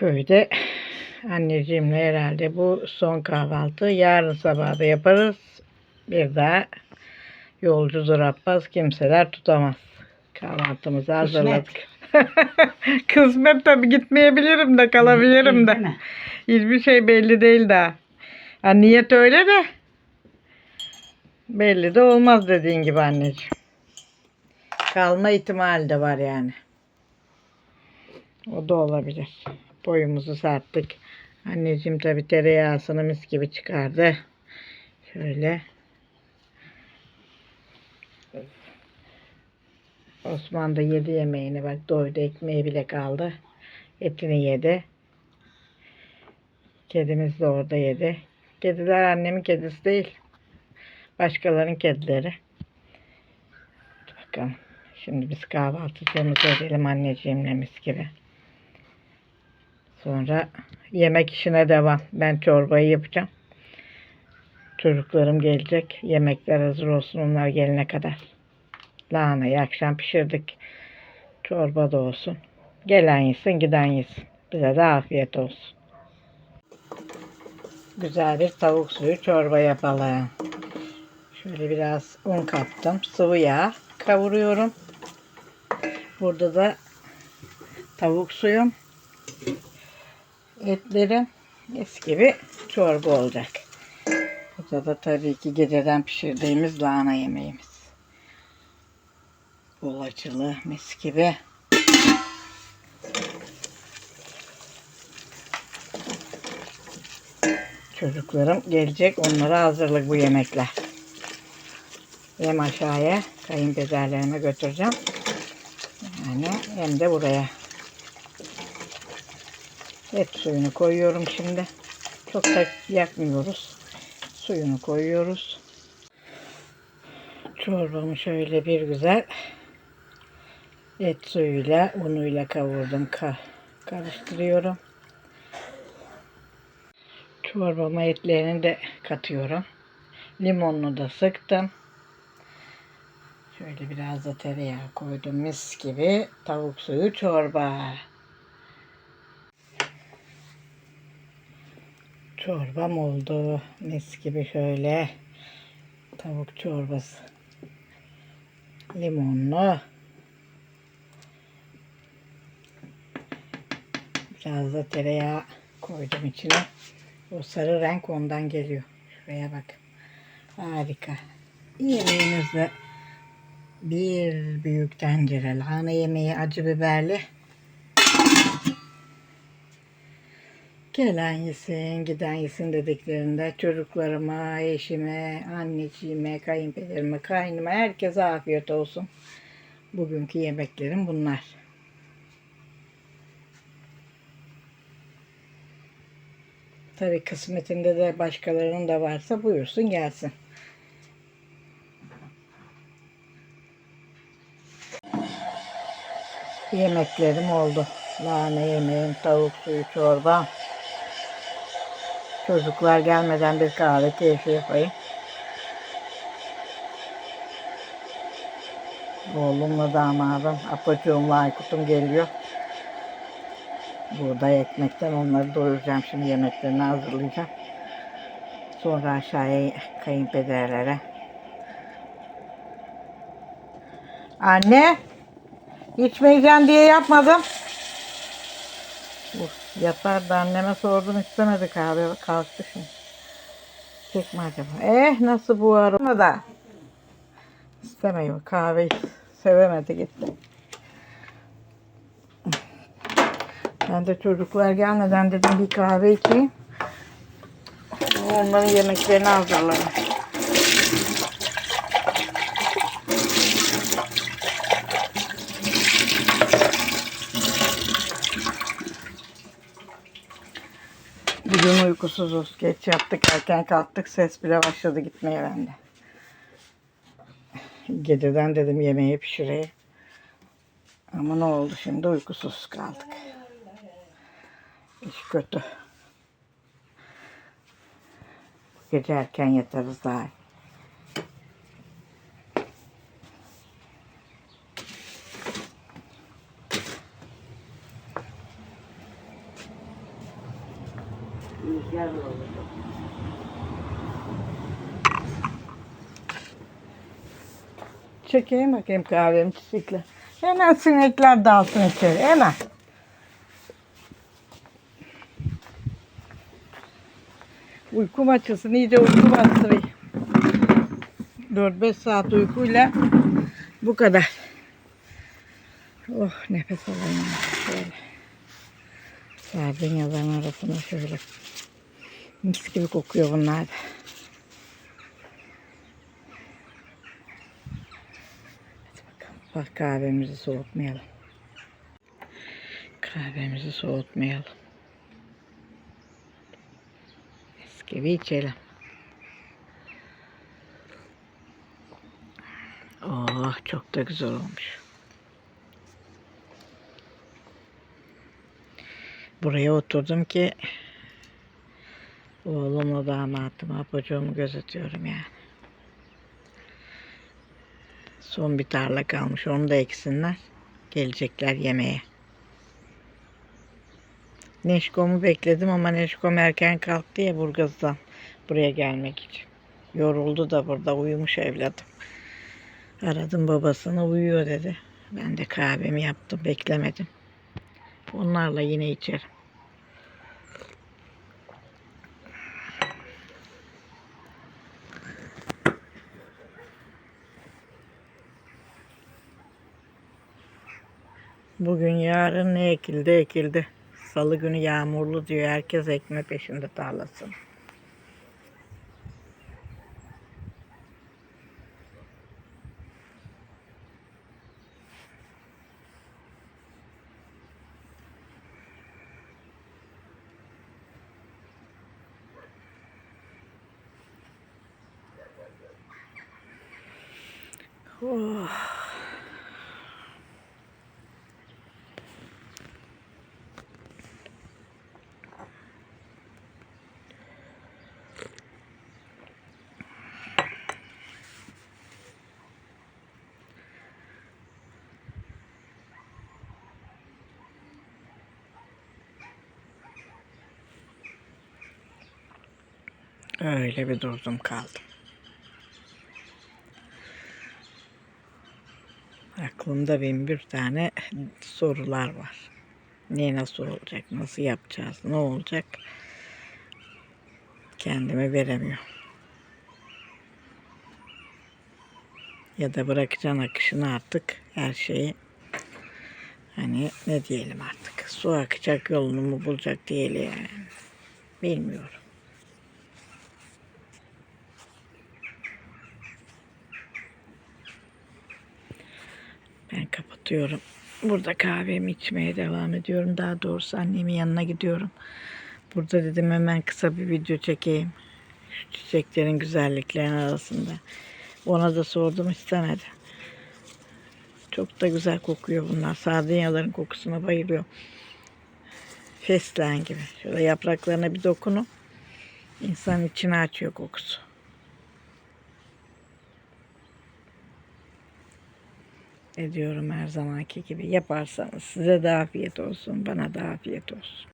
Köyde anneciğimle herhalde bu son kahvaltı. Yarın sabah da yaparız. Bir daha yolcudur Abbas kimseler tutamaz. Kahvaltımızı hazırladık. Kısmet tabii gitmeyebilirim de kalabilirim de. Hiçbir şey belli değil daha. Ha, niyet öyle de belli de olmaz dediğin gibi anneciğim. Kalma ihtimali de var yani. O da olabilir. Boyumuzu sarttık. Anneciğim tabi tereyağısını mis gibi çıkardı. Şöyle. Osman da yedi yemeğini bak doydu ekmeği bile kaldı. Etini yedi. Kedimiz de orada yedi. Kediler annemin kedisi değil. Başkalarının kedileri. Bakalım. Şimdi biz kahvaltımızı edelim anneciğimle mis gibi. Sonra yemek işine devam. Ben çorbayı yapacağım. Çocuklarım gelecek. Yemekler hazır olsun onlar gelene kadar. Lahanayı akşam pişirdik. Çorba da olsun. Gelen yesin giden yesin. Bize de afiyet olsun. Güzel bir tavuk suyu çorba yapalım. Şöyle biraz un kattım. Sıvı yağ kavuruyorum. Burada da tavuk suyum. Etlerim mis gibi çorba olacak. Burada da tabii ki geceden pişirdiğimiz lahana yemeğimiz. Bol mis gibi. Çocuklarım gelecek. Onlara hazırlık bu yemekler. Hem aşağıya kayınpederlerime götüreceğim. Yani hem de buraya. Et suyunu koyuyorum şimdi. Çok da yakmıyoruz. Suyunu koyuyoruz. Çorbamı şöyle bir güzel et suyuyla unuyla kavurdum. Ka karıştırıyorum. Çorbama etlerini de katıyorum. Limonunu da sıktım. Şöyle biraz da tereyağı koydum. Mis gibi tavuk suyu çorba. Çorbam oldu. Mis gibi şöyle tavuk çorbası. Limonlu. Biraz da tereyağı koydum içine. O sarı renk ondan geliyor. Şuraya bak. Harika. Yemeğimizde bir büyük tencere lahana yemeği acı biberli. Gelen yesin, giden yesin dediklerinde çocuklarıma, eşime, anneciğime, kayınpederime, kaynıma herkese afiyet olsun. Bugünkü yemeklerim bunlar. Tabii kısmetinde de başkalarının da varsa buyursun gelsin. Yemeklerim oldu. Lahana yemeğim, tavuk suyu, çorba. Çocuklar gelmeden bir kahve keyfi yapayım. Oğlumla damadım, Apaçoğumla Aykut'um geliyor. Buğday ekmekten onları doyuracağım. Şimdi yemeklerini hazırlayacağım. Sonra aşağıya kayınpederlere. Anne! İçmeyeceğim diye yapmadım. Uf, yatar da anneme sordum istemedi kahve kalktı şimdi. Çekme acaba. Eh nasıl bu arada da. İstemiyor kahveyi sevemedi gitti. Ben de çocuklar gelmeden dedim bir kahve içeyim. Onların yemeklerini hazırlarım. Bugün uykusuzuz. Geç yattık, erken kalktık. Ses bile başladı gitmeye bende. Geceden dedim yemeği pişireyim. Ama ne oldu şimdi uykusuz kaldık. İş kötü. Gece erken yatarız daha. Rüzgar oldu. Çekeyim bakayım kahvemi çiçekle. Hemen sinekler dalsın içeri. Hemen. Uykum açılsın. iyice uyku bastırayım. 4-5 saat uykuyla bu kadar. Oh nefes alayım. Şöyle. Sardunyaların arasına şöyle. Mis gibi kokuyor bunlar. Bak kahvemizi soğutmayalım. Kahvemizi soğutmayalım. Gibi içelim. Oh çok da güzel olmuş. Buraya oturdum ki oğlumla damatımı, apocuğumu gözetiyorum yani. Son bir tarla kalmış. Onu da eksinler. Gelecekler yemeğe. Neşkom'u bekledim ama Neşkom erken kalktı ya Burgaz'dan buraya gelmek için. Yoruldu da burada uyumuş evladım. Aradım babasını uyuyor dedi. Ben de kahvemi yaptım beklemedim. Onlarla yine içerim. Bugün yarın ne ekildi ekildi. Salı günü yağmurlu diyor. Herkes ekme peşinde tarlasın. Oh. Öyle bir durdum kaldım. Aklımda bin bir tane sorular var. Ne nasıl olacak, nasıl yapacağız, ne olacak? Kendime veremiyorum. Ya da bırakacaksın akışını artık her şeyi. Hani ne diyelim artık. Su akacak yolunu mu bulacak diyelim yani. Bilmiyorum. Ben kapatıyorum. Burada kahvemi içmeye devam ediyorum. Daha doğrusu annemin yanına gidiyorum. Burada dedim hemen kısa bir video çekeyim. Şu çiçeklerin güzelliklerinin arasında. Ona da sordum istemedi. Çok da güzel kokuyor bunlar. Sardunyaların kokusuna bayılıyorum. Fesleğen gibi. Şöyle yapraklarına bir dokunun. İnsanın içini açıyor kokusu. Ediyorum her zamanki gibi. Yaparsanız size de afiyet olsun, bana da afiyet olsun.